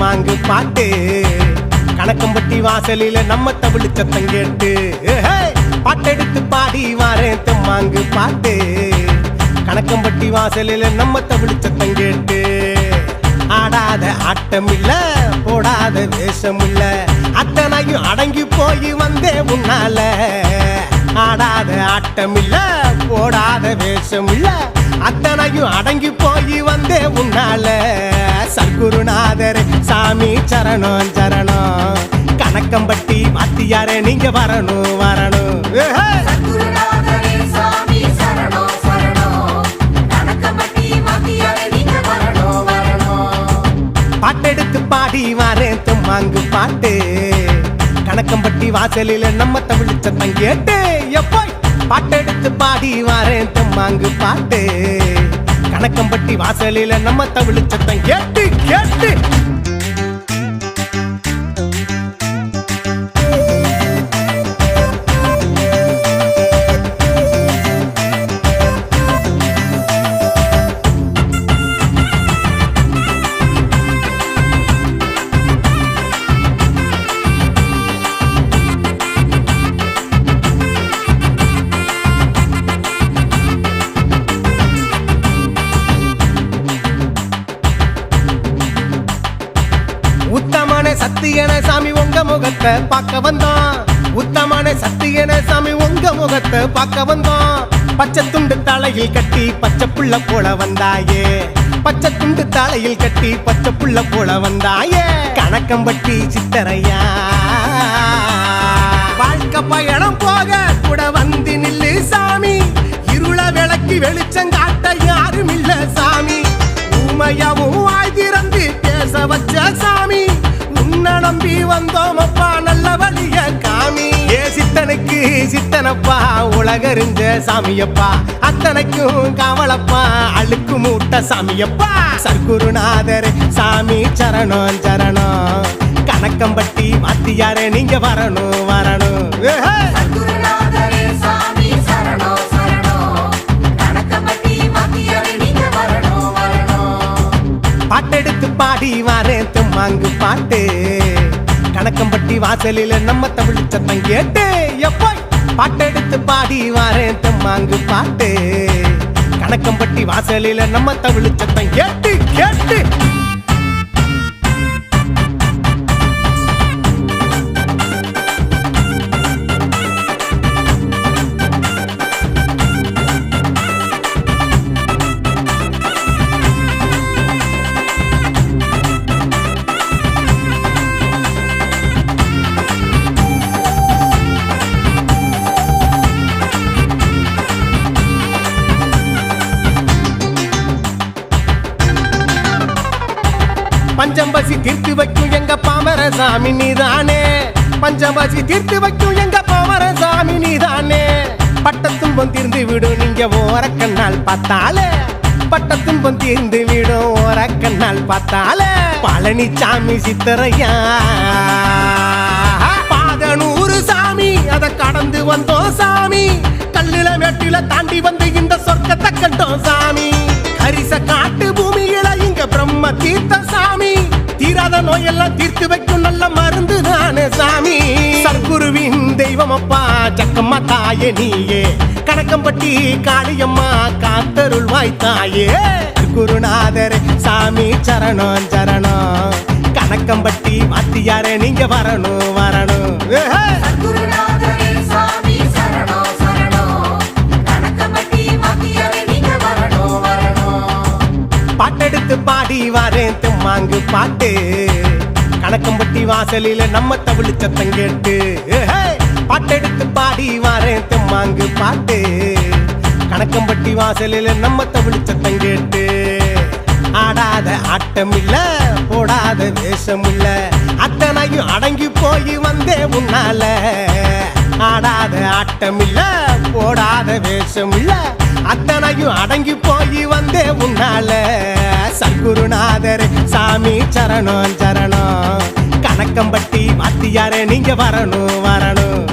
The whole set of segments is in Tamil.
மாங்கு பாட்டு. கணக்கம்பட்டி வாசலில நம்ம தமிழ் சத்தம் கேட்டு. பாட்டெடுத்து பாடி வாரேன் தெம்மாங்கு பாட்டு. கணக்கம்பட்டி வாசலில நம்ம தமிழ் சத்தம் கேட்டு. ஆடாத ஆட்டம் இல்ல போடாத வேஷம் இல்ல அத்தனையும் அடங்கி போய் வந்தே உன்னால. ஆடாத ஆட்டம் இல்ல போடாத வேஷம் இல்லை அத்தனையும் அடங்கி போய் வந்தே உன்னால. சர்க்குருநாதர் சாமி சரணம் சரணம். கணக்கம்பட்டி வாத்தியாரே நீங்க வரணும் வரணும். பாட்டெடுத்து பாடி வாரேன் தும்மாங்கு பாட்டு. கணக்கம்பட்டி வாசலில நம்ம தமிழ் சத்தம் கேட்டு எப்போய்? பாட்டெடுத்து பாடி வாரேன் தும்மாங்கு பாட்டு. கணக்கம்பட்டி வாசலில நம்ம தமிழ் சத்தம் கேட்டு கேட்டு. உங்க முகத்தை பார்க்க வந்தான். உத்தமான சக்தி என சாமி உங்க முகத்தை பார்க்க வந்தான். பச்சை துண்டு தலையில் கட்டி பச்சை புள்ள போல வந்தாயே. பச்சை துண்டு தலையில் கட்டி பச்சை புள்ள போல வந்தாயே. கணக்கம்பட்டி சித்தரையா. வாழ்க்கை பயணம் போக கூட வந்து நில்லு சாமி. இருள விளக்கி வெளிச்சம் காட்ட யாரும் இல்ல சாமி. ஊமையாவும் வாய் திறந்து பேச வச்ச சாமி. உன்னை நம்பி வந்தோம் அப்பா நல்ல வழிய காமி. ஏ சித்தனுக்கு சித்தனப்பா உலகறிஞ்ச சாமியப்பா. அத்தனைக்கும் காவலப்பா அழுக்கு மூட்ட சாமியப்பா. சர்க்குருநாதர் சாமி சரணம் சரணம். கணக்கம்பட்டி வாத்தியாரே நீங்க வரணும் வரணும். ஏஹே! சத்குருநாதரே சாமி சரணம் சரணம். கணக்கம்பட்டி வாத்தியாரே நீங்க வரணும் வரணும். பாட்டெடுத்து பாடி வாரேன் தும்மாங்கு பாட்டு. கணக்கம்பட்டி வாசலில நம்ம தமிழ் சத்தம் கேட்டு. எப்போ பாட்டெடுத்து பாடி வாரேன் தம்மாங்கு பாட்டு. கணக்கம்பட்டி வாசலில நம்ம தமிழ் சத்தம் கேட்டு கேட்டு. பஞ்சவாசி தீர்த்து வைக்கும் எங்க பாமர சாமி நீதானே பஞ்சவாசி தீர்த்து வைக்கும் எங்க பாமர சாமி நீதானே? பட்டத்துன்பம் தீர்ந்து விடும் நீங்க ஓர கண்ணால் பார்த்தாலே. பட்டத்துன்பம் தீர்ந்து விடும் ஓர கண்ணால் பார்த்தாலே பழனிசாமி சித்தரையா? பாதனூறு சாமி அதை கடந்து வந்தோம் சாமி. கல்லுல வெட்டில தாண்டி வந்து இந்த சொர்க்கத்தை கண்டோம் சாமி. கரிச காட்டு பூமியில இங்க பிரம்ம தீர்த்த சாமி தீராத நோயெல்லாம் தீர்த்து வைக்கும் நல்ல மருந்து தானே சாமி. சர்க்குருவின் தெய்வம் அப்பா ஜக்கம்மா தாயே நீயே. கணக்கம்பட்டி காளியம்மா காத்தருள்வாய் தாயே. குருநாதர் சாமி சரணம் சரணம். கணக்கம்பட்டி வாத்தியாரே நீங்க வரணும் வரணும். பாட்டெடுத்து பாடி வாரேன் மாங்கு பாட்டு. கணக்கம்பட்டி வாசலில நம்ம தமிழ் சத்தம் கேட்டு. பாட்டெடுத்து பாடி வாரேன் தும்மாங்கு பாட்டு. கணக்கம்பட்டி வாசலில நம்ம தமிழ் சத்தம் கேட்டு. ஆடாத ஆட்டம் இல்ல போடாத வேஷம் இல்ல அத்தனையும் அடங்கி போய் வந்தே உன்னால. ஆடாத ஆட்டம் இல்ல போடாத வேஷம் இல்லை அத்தனையும் அடங்கி போய் வந்தே உன்னால. சர்க்குருநாதர் சாமி சரணம் சரணம். கணக்கம்பட்டி வாத்தியாரே நீங்க வரணும் வரணும்.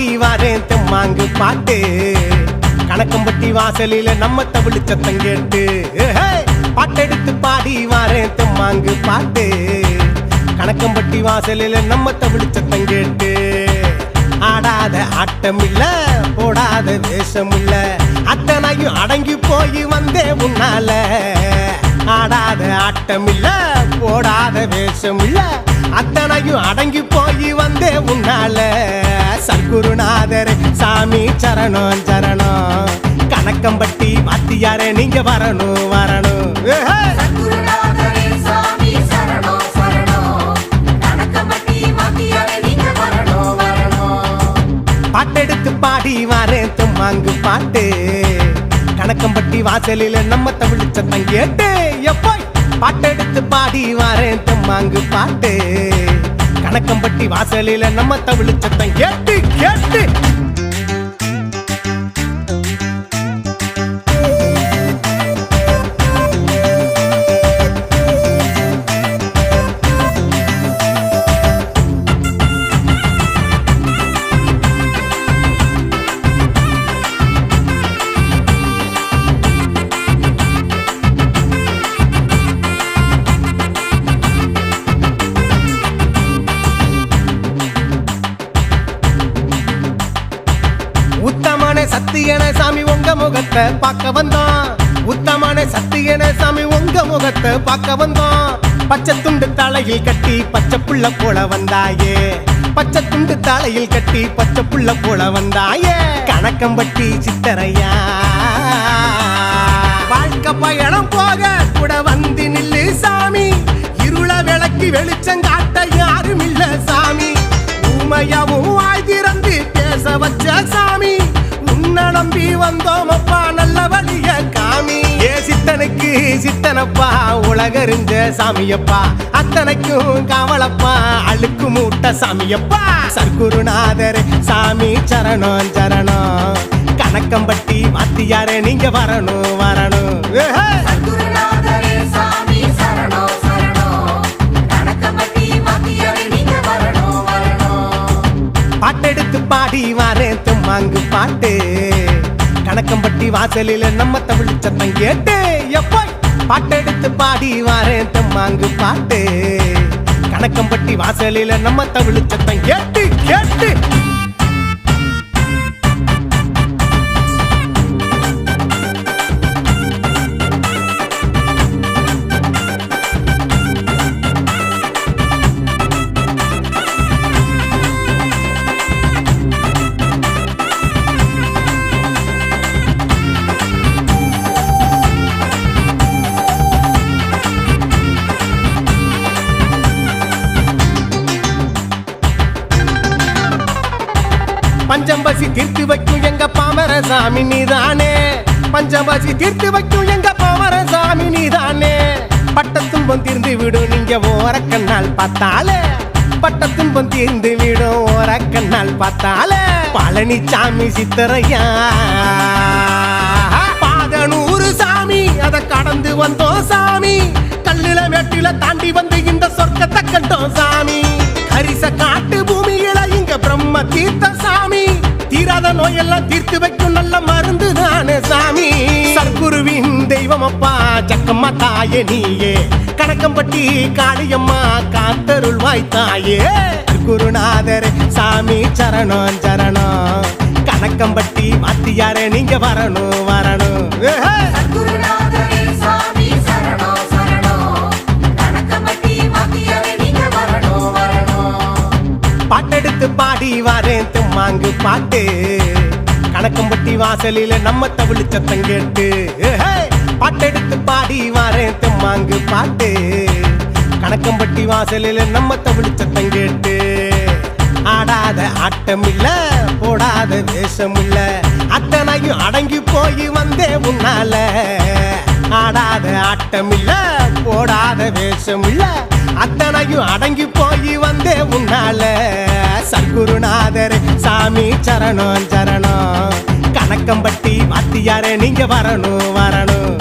பாடி வாரேன் தெம்மாங்கு பாட்டு. கணக்கம்பட்டி வாசலில நம்ம தமிழ் சத்தம் கேட்டு. பாட்டெடுத்து பாடி வாரேன் தெம்மாங்கு பாட்டு. கணக்கம்பட்டி வாசலில நம்ம தமிழ் சத்தம் கேட்டு. ஆடாத ஆட்டம் இல்ல போடாத வேஷம் இல்ல அத்தனையும் அடங்கி போய் வந்தே உன்னால. ஆடாத ஆட்டம் இல்ல போடாத வேஷம் இல்ல அத்தனையும் அடங்கி போய் வந்தே உன்னால. சர்க்குருநாதர் சாமி சரணம் சரணம். கணக்கம்பட்டி வாத்தியாரே நீங்க வரணும் வரணும். பாட்டெடுத்து பாடி வாரேன் தும்மாங்கு பாட்டு. கணக்கம்பட்டி வாசலில நம்ம தமிழ் சத்தம் கேட்டு. எப்போ பாட்டெடுத்து பாடி வாரேன் தம்மாங்கு பாட்டு. கணக்கம்பட்டி வாசலில நம்ம தமிழ் சத்தம் கேட்டு கேட்டு. உங்க முகத்தை பார்க்க வந்தோம் உத்தமன சத்தியன சாமி உங்க முகத்தை பார்க்க வந்தான். பச்சை துண்டு தலையில் கட்டி பச்சை புள்ள போல வந்தாயே. பச்சை துண்டு தலையில் கட்டி பச்சை புள்ள போல வந்தாயே. கணக்கம்பட்டி சித்தரையா. வாழ்க்கை பயணம் போக கூட வந்து நில்லு சாமி. இருள விளக்கி வெளிச்சம் காட்ட யாரும் இல்ல சாமி. ஊமையாவும் வாய் திறந்து பேச வச்ச சாமி. உன்னை நம்பி வந்தோம் அப்பா நல்ல வழிய காமி. ஏ சித்தனுக்கு சித்தனப்பா உலகறிஞ்ச சாமியப்பா. அத்தனைக்கும் காவலப்பா அழுக்கு மூட்ட சாமியப்பா. சர்க்குருநாதர் சாமி சரணம் சரணம். கணக்கம்பட்டி வாத்தியாரே நீங்க வரணும் வரணும். பாட்டெடுத்து பாடி வாரேன் தும்மாங்கு பாட்டு. கணக்கம்பட்டி வாசலில நம்ம தமிழ் சத்தம் கேட்டு எப்போ பாட்டெடுத்து பாடி வாரேன் தும்மாங்கு பாட்டு. கணக்கம்பட்டி வாசலில நம்ம தமிழ் சத்தம் கேட்டு கேட்டு. பஞ்சம்பசி தீர்த்து வைக்கும் எங்க பாமர சாமி நீதானே பஞ்சம்பசி தீர்த்து வைக்கும் எங்க பாமர சாமி நீதானே பட்டத்துன்பம் தீர்ந்து விடும் நீங்க ஓரக்கண்ணால் பார்த்தாலே. பட்டத்துன்பம் தீர்ந்து விடும் ஓரக்கண்ணால் பார்த்தாலே. பழனிசாமி சித்தரையா? பாதனூறு சாமி அதை கடந்து வந்தோம் சாமி. கல்லில வெட்டில தாண்டி வந்து இந்த சொர்க்கத்தை கண்டோம் சாமி. ஹரிச காட்டு பூமியில பிரம்ம தீர்த்த சாமி தீராத நோயெல்லாம் தீர்த்து வைக்கும் நல்ல மருந்து தானே சாமி. சர்க்குருவின் தெய்வம் அப்பா ஜக்கம்மா தாயே நீயே. கணக்கம்பட்டி காளியம்மா காத்தருள் வாய்த்தாயே குருநாதர் சாமி சரணம் சரணம். கணக்கம்பட்டி வாத்தியாரே நீங்க வரணும் வரணும். குருநாத பாடி வாரேன் தும்மாங்கு பாட்டு. கணக்கம்பட்டி வாசலில நம்ம தவிழ் சத்தம் கேட்டு. பாட்டெடுத்து பாடி வாரேன் தும்மாங்கு பாட்டு. கணக்கம்பட்டி வாசலில நம்ம தவிழ் சத்தம் கேட்டு. ஆடாத ஆட்டம் இல்ல போடாத வேஷம் இல்ல அத்தனையும் அடங்கி போய் வந்தே உன்னால. ஆடாத ஆட்டம் இல்ல போடாத வேஷம் இல்ல அத்தனையும் அடங்கி போய் வந்தே உன்னால. சங்குருநாதர் சாமி சரணம் சரணம். கணக்கம்பட்டி வாத்தியாரே நீங்க வரணும் வரணும்.